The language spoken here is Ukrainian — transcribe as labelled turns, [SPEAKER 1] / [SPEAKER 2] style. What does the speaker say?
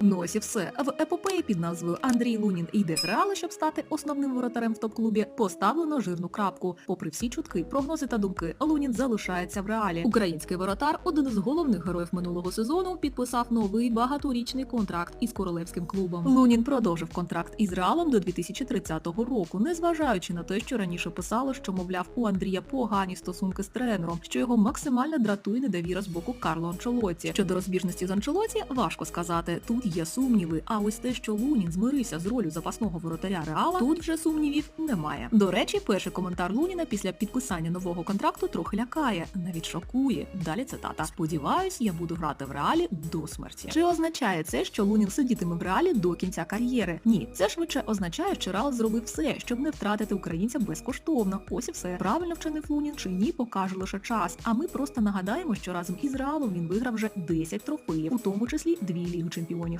[SPEAKER 1] Ну і все. В епопеї під назвою Андрій Лунін йде з реала, щоб стати основним воротарем в топ-клубі, поставлено жирну крапку. Попри всі чутки, прогнози та думки, Лунін залишається в реалі. Український воротар, один із головних героїв минулого сезону, підписав новий багаторічний контракт із королевським клубом. Лунін продовжив контракт із реалом до 2030 року, незважаючи на те, що раніше писало, що мовляв у Андрія погані стосунки з тренером, що його максимально дратує недовіра з боку Карло Анчелоті. Щодо розбіжності з Анчелоті, важко сказати. Тут є сумніви. А ось те, що Лунін змирився з ролью запасного воротаря Реала, тут вже сумнівів немає. До речі, перший коментар Луніна після підписання нового контракту трохи лякає, навіть шокує. Далі цитата: Сподіваюсь, я буду грати в реалі до смерті. Чи означає це, що Лунін сидітиме в реалі до кінця кар'єри? Ні, це швидше означає, що Реал зробив все, щоб не втратити українця безкоштовно. Ось і все. Правильно вчинив Лунін чи ні, покаже лише час. А ми просто нагадаємо, що разом із Реалом він виграв вже 10 трофеїв, у тому числі дві ліги чемпіонів.